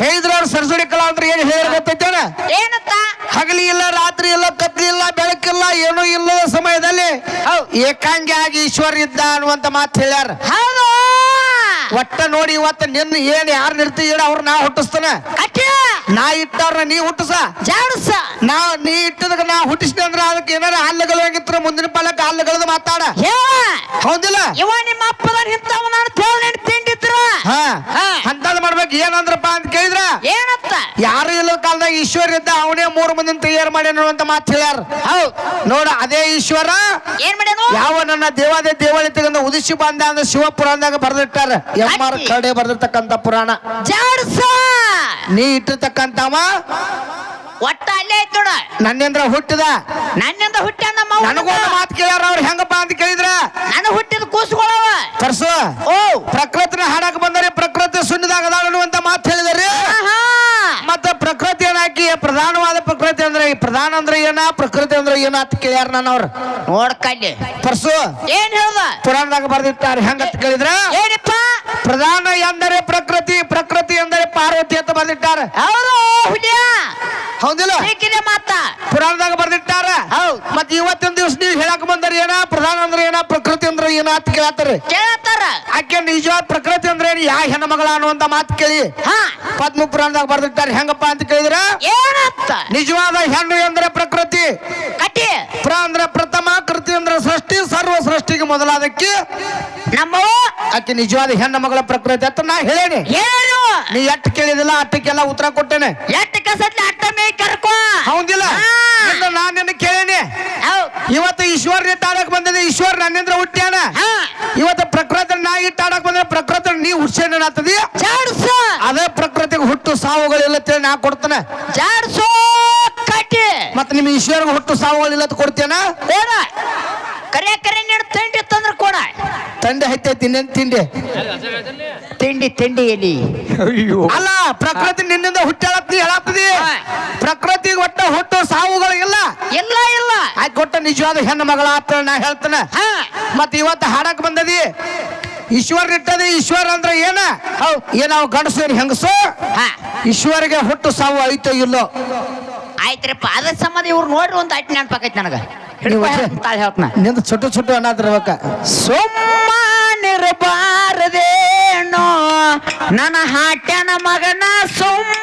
ಹೇಳಿದ್ರ ಅವ್ರು ಸರಸ್ವತಿ ಕಲಾ ಅಂದ್ರೆ ಏನ್ ಹೇಳಿ ಗೊತ್ತೈತೇನ? ಏನತ್ತ? ಹಗಲಿ ಇಲ್ಲ ರಾತ್ರಿ ಇಲ್ಲ ಕತ್ಲಿ ಇಲ್ಲ ಬೆಳಕಿಲ್ಲ ಏನೂ ಇಲ್ಲದ ಸಮಯದಲ್ಲಿ ಏಕಾಂಗಿ ಆಗಿ ಈಶ್ವರ ಇದ್ದ ಅನ್ನುವಂತ ಮಾತು ಹೇಳ್ಯಾರ. ಹೌದು. ಒಟ್ಟ ನೋಡಿ ಇವತ್ತ ನಿನ್ನ ಏನ್ ಯಾರು ನಿರ್ತೀರ ಅವ್ರ ನಾ ಹುಟ್ಟಿಸ್ತಾನ. ಕಟ್ಟಿ. ನಾ ಇಟ್ಟವ್ರ ನೀ ಹುಟ್ಟಿಸ. ಜಾಡ್ಸ. ನಾ ನೀ ಇಟ್ಟದಕ್ಕೆ ನಾ ಹುಟ್ಟಿಸಿದೆ ಅಂದ್ರೆ ಅದಕ್ಕೆ ಏನಾರ ಹಲ್ಲುಗಳು ಮುಂದಿನ ಪಾಲಕ್ಕೆ ಹಲ್ಲಗಳದ ಮಾತಾಡ. ಹೌದಿಲ್ಲ? ಇವ ನಿಮ್ಮ ಅಪ್ಪದ ಇಂಥವ ನಾನು ತೋಳ ತಿಂಡಿದ್ರ ಹಾ ಹಾ. ಅಂತದ್ ಮಾಡ್ಬೇಕು ಏನಂದ್ರಪ್ಪ ಅಂತ ಕೇಳಿದ್ರ ಏನತ್ತ ಯಾರು ಇಲ್ಲ ಕಾಲದಾಗ ಈಶ್ವರ ಇದ್ದ ಅವನೇ ಮೂರು ಮಂದಿನ ತಯಾರು ಮಾಡಿ ಅಂತ ಮಾತು ಹೇಳ್ಯಾರ. ಹೌದು. ನೋಡ ಅದೇ ಈಶ್ವರ ಏನ್ ಮಾಡ್ಯಾನು? ಯಾವ ನನ್ನ ದೇವಾದ ದೇವಾಲಯ ತಗೊಂಡ ಉದಿಸಿ ಬಂದ ಅಂದ್ರೆ ಶಿವ ಪುರಾಣದಾಗ ಬರ್ದಿಟ್ಟಾರ. ಎಂ ಆರ್ ಕಡೆ ಬರ್ದಿರ್ತಕ್ಕಂಥ ಪುರಾಣ. ಜಾಡ್ಸ! ನೀ ಇಟ್ಟಿರ್ತಕ್ಕಂಥವ? ಒಟ್ಟ ಅಲ್ಲೇ ಐತ್ ನೋಡ. ನನ್ನಿಂದ್ರ ಹುಟ್ಟಿದ? ನನ್ನಿಂದ ಹುಟ್ಟ ನಮ್ಮ ನನಗೊಂದು ಮಾತು ಕೇಳ್ಯಾರ ಅವ್ರು ಹೆಂಗಪ್ಪ ಅಂತ ಕೇಳಿದ್ರ? ನಾನು ಹುಟ್ಟಿದ ಕೂಸುಗಳವ. ಪರ್ಸು ಓ. ಪ್ರಕೃತಿನ ಹಾಡಕ್ ಪ್ರಧಾನವಾದ ಪ್ರಕೃತಿ ಅಂದ್ರೆ ಈ ಪ್ರಧಾನ ಅಂದ್ರೆ ಏನ? ಪ್ರಕೃತಿ ಅಂದ್ರೆ ಏನ ಅಂತ ಕೇಳ್ಯಾರ ನಾನು ಅವ್ರು. ನೋಡ್ಕಲ್ಲಿ ಪರ್ಸು ಏನ್ ಹೇಳ್ದ? ಪುರಾಣದಾಗ ಬರ್ದಿಟ್ಟಾರೆ ಹೆಂಗಂತ ಕೇಳಿದ್ರ? ಏನಪ್ಪ? ಪ್ರಧಾನ ಎಂದರೆ ಪ್ರಕೃತಿ ಪ್ರಕೃತಿ ಎಂದರೆ ಪಾರ್ವತಿ ಅಂತ ಬರ್ದಿಟ್ಟಾರ ಹುಲಿಯ. ಹೌದಿಲ್ಲ? ಬೇಕಿದೆ ಮಾತ. ಪುರಾಣದಾಗ ಬರ್ದಿಟ್ಟಾರ ಹೌದ್. ಮತ್ ಇವತ್ತಿನ ದಿವಸ ನೀವು ಹೇಳಕ್ ಬಂದರಿ ಏನ? ಪ್ರಧಾನ ಅಂದ್ರೆ ಏನ? ಪ್ರಕೃತಿ ಅಂದ್ರೆ ಏನ ಅಂತ ಕೇಳ್ತಾರೆ. ಕೇಳತ್ತಾರ ಆಕೆ ನಿಜವಾದ ಪ್ರಕೃತಿ ಅಂದ್ರೆ ಯಾ ಹೆಣ್ಮಗಳ ಅನ್ನುವಂತ ಮಾತು ಕೇಳಿ. ಹಾ. ಪದ್ಮ ಪುರಾಣದಾಗ ಬರ್ದಿಟ್ಟಾರ ಹೆಂಗಪ್ಪ ಅಂತ ಕೇಳಿದ್ರ? ನಿಜವಾದ ಹೆಣ್ಣು ಎಂದ್ರೆ ಪ್ರಕೃತಿ. ಕಟ್ಟಿ. ಪ್ರ ಅಂದ್ರೆ ಪ್ರಥಮ ಕೃತಿ ಅಂದ್ರೆ ಸೃಷ್ಟಿ ಸರ್ವ ಸೃಷ್ಟಿಗೆ ಮೊದಲಾದಕ್ಕೆ ನಮ್ಮ ಆಕೆ ನಿಜವಾದ ಹೆಣ್ಣು ಮಗಳ ಪ್ರಕೃತಿ ಅಂತ ನಾ ಹೇಳೇನಿ. ಏನು ನೀ ಎಟ್ಟು ಕೇಳಿದಿಲ್ಲ ಅಟ್ಟಕ್ಕೆಲ್ಲ ಉತ್ತರ ಕೊಟ್ಟೇನೆ. ಎಟ್ಟ ಕಸತ್ಲೆ ಅಟ್ಟ ಮೇ ಕರ್ಕೋ. ಹೌದಿಲ್ಲ? ನಾನ್ ನಿನ್ನ ಕೇಳೇನಿ. ಇವತ್ತು ಈಶ್ವರ್ ತಾಡಕ್ ಬಂದಿದೆ ಈಶ್ವರ್ ನನ್ನಿಂದ ಹುಟ್ಟ್ಯಾನ. ಇವತ್ತು ಪ್ರಕೃತಿ ನಾ ಇಟ್ಟು ಆಡಕ್ ಬಂದ್ರೆ ಪ್ರಕೃತಿ ನೀ ಹುಡ್ಸೇನಾಗ್ತದಿ ಜಾಡ್ಸು. ಅದೇ ಪ್ರಕೃತಿಗೆ ಹುಟ್ಟು ಸಾವುಗಳಿಲ್ಲ ತಿಳಿ ನಾ ಕೊಡ್ತೇನೆ. ಜಾಡ್ಸು. ಮತ್ತೆ ನಿಮ್ಮ ಈಶ್ವರ್ಗೆ ಹುಟ್ಟು ಸಾವುಗಳಿಲ್ಲ ಅಂತ ಕೊಡ್ತೇನ? ಕೋಡ. ಕರೆ ಕರೆ ನೀನು ತಿಂಡಿ ತಂದ್ರೆ ಕೊಡ. ತಂಡೆ ಹೈತೈತಿ ಇನ್ನೇನ್ ತಿಂಡಿ. ತಿಂಡಿ ತಿಂಡಿ ಅಯ್ಯೋ. ಅಲ್ಲ ಪ್ರಕೃತಿ ನಿನ್ನಿಂದ ಹುಟ್ಟಾಳತ್ ನೀ ಹೇಳಾಗ್ತದಿ. ಪ್ರಕೃತಿ ಒಟ್ಟ ಹುಟ್ಟು ಸಾವುಗಳಿಲ್ಲ ಇಲ್ಲ. ಇಲ್ಲ ಆಯ್ತು ಕೊಟ್ಟ ನಿಜವಾದ ಹೆಣ್ಣು ಮಗಳ ಆತ ನಾ ಹೇಳ್ತೇನೆ. ಹಾ. ಮತ್ತೆ ಇವತ್ತು ಹಾಡಕ್ ಬಂದದಿ. ಈಶ್ವರ್ ಇಟ್ಟದ ಈಶ್ವರ ಅಂದ್ರೆ ಏನ? ಹೌದ್. ಏನಾವ್ ಗಂಡಸು ಏನ್ ಹೆಂಗಸು? ಹಾ. ಈಶ್ವರಿಗೆ ಹುಟ್ಟು ಸಾವು ಐತೋ ಇಲ್ಲೋ? ಆಯ್ತ್ರಪ್ಪ ಅದ್ರ ಸಂಬಂಧ ಇವ್ರು ನೋಡ್ರಿ ಒಂದು ಅಟ್ಟಿ ನೆನಪಾಕೈತಿ ನನಗ. ತಾಳಿ ಹೇಳ್ತನ ನಿಂದ ಚುಟ್ಟು ಚುಟ್ಟು ಅನ್ನತಿರ್ಬೇಕ. ಸುಮ್ಮನಿರಬಾರದೇನೋ ನನ್ನ ಹಾಟ್ಯನ ಮಗನ ಸುಮ್ಮನಿರಬಾರದೇನೋ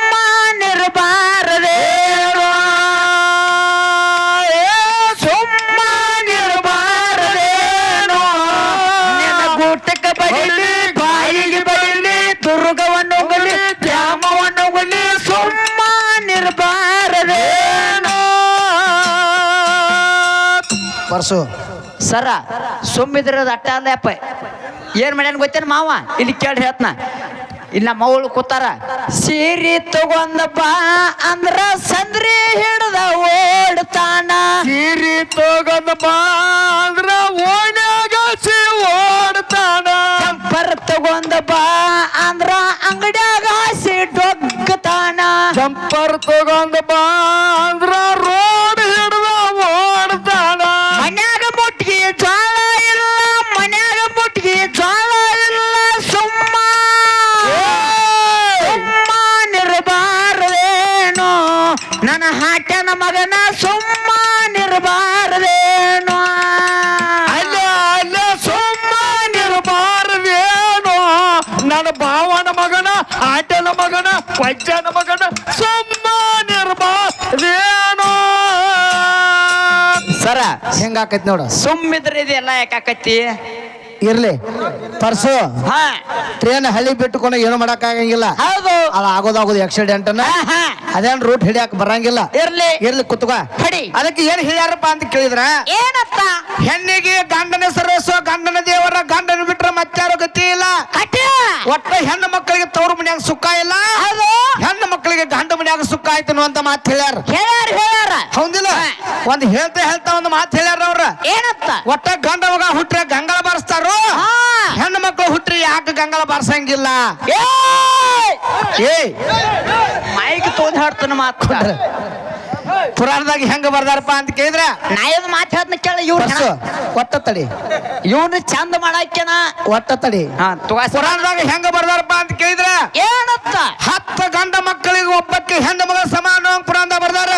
ಪರ್ಸು ಸರ ಸುಮ್ಮಿದ್ರದ ಅಟ್ಟ ಏನು ಏನ್ ಮಾಡ್ಯಾನ ಗೊತ್ತೇನ ಮಾವ? ಇಲ್ಲಿ ಕೇಳಿ ಹೇಳ್ತನ. ಇಲ್ಲ ಮಗಳು ಕೂತಾರ ಸೀರಿ ತಗೊಂದಪ್ಪ ಅಂದ್ರ ಸಂದ್ರಿ ಹಿಡ್ದ ಓಡ್ತಾನ. ಸೀರಿ ತಗೊಂದಪ್ಪ ಅಂದ್ರ ಓಣ್ಯಾಗ ಸಿ ಓಡ್ತಾನ. ಜಂಪರ್ ತಗೊಂದಪ್ಪ ಅಂದ್ರ ಅಂಗಡ್ಯಾಗ ಹಾಸಿ ಡೊಗ್ತಾನ. ಜಂಪರ್ ತಗೊಂದಪ್ಪ ಅಂದ್ರ ರೋಡ್ ಹಾಟ್ಯನ ಮಗನ ಸುಮ್ಮನಿರಬಾರದೇನೋ ಅಲ್ಲ ಅಲ್ಲ ಸುಮ್ಮನಿರಬಾರದೇನೋ ನನ್ನ ಭಾವನ ಮಗನ ಆಟನ ಮಗನ ವಜ್ಜನ ಮಗನ ಸುಮ್ಮನಿರಬಾರದೇನೋ ಸರ ಹೆಂಗಾಕೈತಿ ನೋಡು. ಸುಮ್ಮಿದ್ರೆ ಇದೆಲ್ಲ ಯಾಕಾಕತ್ತಿ ಇರ್ಲಿ. ಪರ್ಸು. ಹಾ. ಟ್ರೇನ್ ಹಳ್ಳಿ ಬಿಟ್ಟುಕೊಂಡು ಏನು ಮಾಡಕ್ ಆಗಂಗಿಲ್ಲ ಹೌದು. ಅದು ಆಗೋದಾಗೋದು ಆಕ್ಸಿಡೆಂಟ್. ಅದೇನ್ ರೂಟ್ ಹಿಡಿಯಾಕ ಬರಂಗಿಲ್ಲ. ಇರ್ಲಿ. ಇರ್ಲಿ ಕುತ್ಕೋ. ಹಡಿ. ಅದಕ್ಕೆ ಏನ್ ಹೇಳ್ಯಾರಪ್ಪ ಅಂತ ಕೇಳಿದ್ರ? ಏನತ್ತ ಹೆಣ್ಣಿಗೆ ಗಂಡನ ಸರಸು ಗಂಡನ ದೇವರ ಗಂಡನ ಬಿಟ್ರೆ ಮತ್ತಾರು ಗತಿ ಇಲ್ಲ. ಕಟ್ಟಿ. ಒಟ್ಟ ಹೆಣ್ಣು ಮಕ್ಕಳಿಗೆ ತವರು ಮನ್ಯಾಗ ಸುಖ ಇಲ್ಲ. ಹೌದು. ಹೆಣ್ಣು ಮಕ್ಕಳಿಗೆ ಗಂಡ ಮನ್ಯಾಗ ಸುಖ ಆಯ್ತು ಅಂತ ಮಾತು ಹೇಳ್ಯಾರ. ಹೇಳ್ಯಾರ ಹೇಳ್ಯಾರ. ಹೌದಿಲ್ಲ? ಒಂದ್ ಹೇಳ್ತಾ ಹೇಳ್ತಾ ಒಂದು ಮಾತು ಹೇಳ್ಯಾರ ಅವ್ರ. ಏನತ್ತ ಒಟ್ಟ ಗಂಡ ಮಗ ಹುಟ್ರೆ ಗಂಗಳ ಬಾರಿಸ್ತಾರು ಹಾ. ಹೆಣ್ಣು ಮಕ್ಕಳು ಹುಟ್ರಿ ಯಾಕೆ ಗಂಗಳ ಬಾರ್ಸಂಗಿಲ್ಲ ಏಯ್! ಮೈಕ್ ತೋದ್ ಹಾಡ್ತಾನ ಮಾತು. ಪುರಾಣದಾಗ ಹೆಂಗ ಬರ್ದಾರಪ್ಪ ಅಂತ ಕೇಳಿದ್ರ? ನಾ ಇದು ಮಾತು ಹೇಳ್ತಾನ ಕೇಳ ಇವ್ರು ಒಟ್ಟ ತಡಿ. ಇವನು ಚಂದ ಮಾಡಾಕ್ಯನ. ಒಟ್ಟ ತಡಿ. ಪುರಾಣದಾಗ ಹೆಂಗ ಬರ್ದಾರಪ್ಪ ಅಂತ ಕೇಳಿದ್ರ? ಏನತ್ತ? ಹತ್ತ ಗಂಡ ಮಕ್ಕಳಿಗೆ ಒಬ್ಬಕ್ಕೆ ಹೆಣ್ಣು ಮಗ ಸಮಾನ ಪುರಾಣ ಬರ್ದಾರ.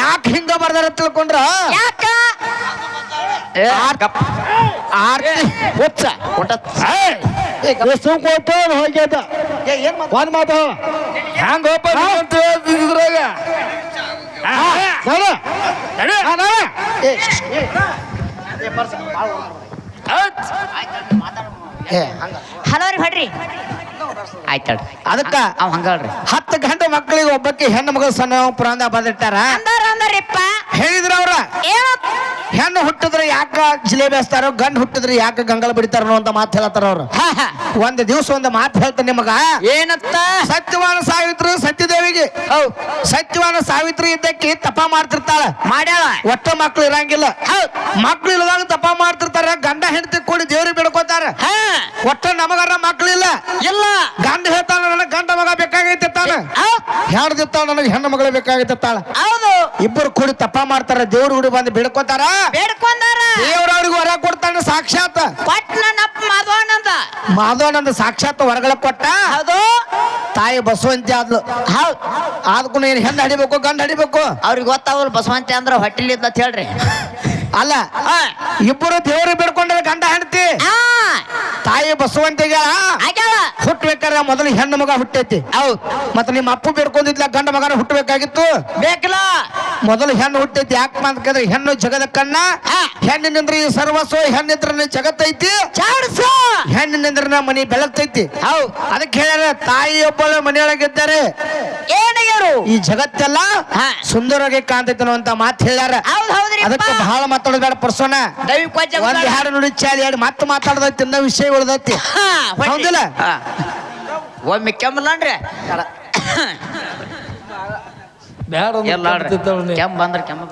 ಯಾಕೆ ಹಿಂಗ ಬರ್ದಾರ ತಿಳ್ಕೊಂಡ್ರ? ಯಾಕ? ಹುಚ್ಚ. ಹೊಟ್ಟ ಸುಮ್ ಕೊಟ್ಟು ಹೋಗ್ಯದ ಒಂದ್ ಮಾತು. ಹ್ಯಾಂಗ ಅಂತ ಇದ್ರಾಗ. ಹಲೋ ರೀ ಹೊಡ್ರಿ. ಆಯ್ತಳ್ರಿ ಅದಕ್ಕ ಅವ್ ಹಂಗಳ್ರಿ ಹತ್ತು ಗಂಟೆ ಮಕ್ಕಳಿಗೆ ಒಬ್ಬಕ್ಕೆ ಹೆಣ್ಣು ಮಗಳು ಸಣ್ಣ ಪುರಾಣ ಬಂದಿಟ್ಟಾರ? ಅಂದಾರ ಅಂದಾರಿಪ್ಪ ಹೇಳಿದ್ರ ಅವ್ರ? ಏನು? ಹೆಣ್ಣು ಹುಟ್ಟಿದ್ರೆ ಯಾಕ ಜಿಲೇಬಿ ಹಚ್ತಾರೋ ಗಂಡು ಹುಟ್ಟಿದ್ರೆ ಯಾಕ ಗಂಗಳ ಬಿಡ್ತಾರೋ ಅಂತ ಮಾತು ಹೇಳತ್ತಾರ ಅವ್ರು. ಹಾ, ಹಾ. ಒಂದ್ ದಿವ್ಸ ಒಂದ್ ಮಾತು ಹೇಳ್ತಾನೆ ನಿಮಗ. ಏನತ್ತ? ಸತ್ಯವಾನ ಸಾವಿತ್ರಿ ಸತ್ಯದೇವಿಗೆ. ಹೌ ಸತ್ಯವಾನ ಸಾವಿತ್ರಿ ಇದ್ದಕ್ಕೆ ತಪ ಮಾಡ್ತಿರ್ತಾಳ. ಮಾಡ್ಯಾಳ? ಒಟ್ಟ ಮಕ್ಳು ಇರಂಗಿಲ್ಲ. ಹೌದ್. ಮಕ್ಳು ಇಲ್ಲದಾಗ ತಪ ಮಾಡ್ತಿರ್ತಾರ ಗಂಡ ಹೆಂಡತಿ ಕೂಡಿ ದೇವ್ರಿಗೆ ಬಿಡ್ಕೋತಾರ? ಒಟ್ಟ ನಮಗಾರ ಮಕ್ಳಿಲ್ಲ. ಇಲ್ಲ. ಗಂಡ ಹೇಳ್ತಾನ ನನಗೆ ಗಂಡ ಮಗ ಬೇಕಾಗೈತೆ ತಾನ? ಹೌದ್ ಹೇಳ್ದಿತ್ತಾಳ ನನಗೆ ಹೆಣ್ಣು ಮಗಳು ಬೇಕಾಗೈತೆ ತಾಳ? ಹೌದು. ಇಬ್ಬರು ಕೂಡಿ ತಪ್ಪ ಮಾಡ್ತಾರ ದೇವ್ರ ಗುಡಿ ಬಂದು ಬಿಡ್ಕೋತಾರ? ಬೇಡ್ಕೊಂಡಾರ. ದೇವ್ರ ಅವ್ರಿಗೆ ಹೊರ ಕೊಡ್ತಾನೆ ಸಾಕ್ಷಾತ್. ಮಾಧವಾನಂದ ನನ್ನಪ್ಪ ಮಾಧವನಂದ ಸಾಕ್ಷಾತ್ ಹೊರಗಳ ಕೊಟ್ಟ? ಹೌದು. ತಾಯಿ ಬಸವಂತಿ ಆದ್ಲು. ಆದ್ಕೊಂಡು ಆದ್ಕೂ ಏನ್ ಹೆಣ್ಣು ಹಡಿಬೇಕು ಗಂಡ ಹಡಿಬೇಕು? ಅವ್ರಿಗೆ ಗೊತ್ತಾವಲ್ ಬಸವಂತಿ ಅಂದ್ರೆ ಹೊಟ್ಟಿಲಿದ್ದ ಅಂತ ಹೇಳ್ರಿ. ಅಲ್ಲ. ಇಬ್ಬರು ದೇವರು ಬಿಡ್ಕೊಂಡ್ರೆ ಗಂಡ ಹೆಂಡತಿ? ತಾಯಿ ಬಸವಂತಿಗೆ ಹುಟ್ಟಬೇಕಾದ್ರೆ ಮೊದಲು ಹೆಣ್ಣು ಮಗ ಹುಟ್ಟೈತಿ. ಹೌದ್. ಮತ್ತೆ ನಿಮ್ಮ ಅಪ್ಪು ಬೇಡ್ಕೊಂಡಿದ್ಲ ಗಂಡ ಮಗನ ಹುಟ್ಟಬೇಕಾಗಿತ್ತು? ಬೇಕಲ್ಲ. ಮೊದಲು ಹೆಣ್ಣು ಹುಟ್ಟೈತಿ ಯಾಕೆ ಅಂತಂದ್ರೆ ಹೆಣ್ಣು ಜಗದ ಕಣ್ಣ. ಹೆಣ್ಣಿನಿಂದ್ರ ಈ ಸರ್ವಸ್ವ ಹೆಣ್ಣಿದ್ರ ಜಗತ್ತೈತಿ. ಹೆಣ್ಣಿನಿಂದ್ರ ಮನಿ ಬೆಳಗ್ತೈತಿ. ಹೌದ್. ಅದಕ್ಕೆ ಹೇಳ್ಯಾರ ತಾಯಿ ಒಬ್ಬಳು ಮನೆಯೊಳಗಿದ್ದಾರೆ. ಏನಾಗ್ಯಾರು ಈ ಜಗತ್ತೆಲ್ಲ ಹಾ. ಸುಂದರವಾಗಿ ಕಾಣ್ತೈತೆ ಅನ್ನುವಂತ ಮಾತು ಹೇಳ್ಯಾರ. ಅದಕ್ಕೆ ಬಹಳ ಮಾತಾಡೋದ್ ಪರ್ಸೋನ ಒಂದ್ ಹಾಡು ನುಡಿ ಚಾಲಿ ಎರಡು ಮತ್ತೆ ಮಾತಾಡದೈತಿ ಅನ್ನೋ ವಿಷಯ ಉಳ್ದೈತಿ. ಹೌದಿಲ್ಲ? ಒಮ್ಮೆ ಕೆಮ್ಮಲ್ಲಾನ್ರಿ. ಬೇಡ ಕೆಮ್ಮ ಬಂದ್ರೆ ಕೆಮ್ಮ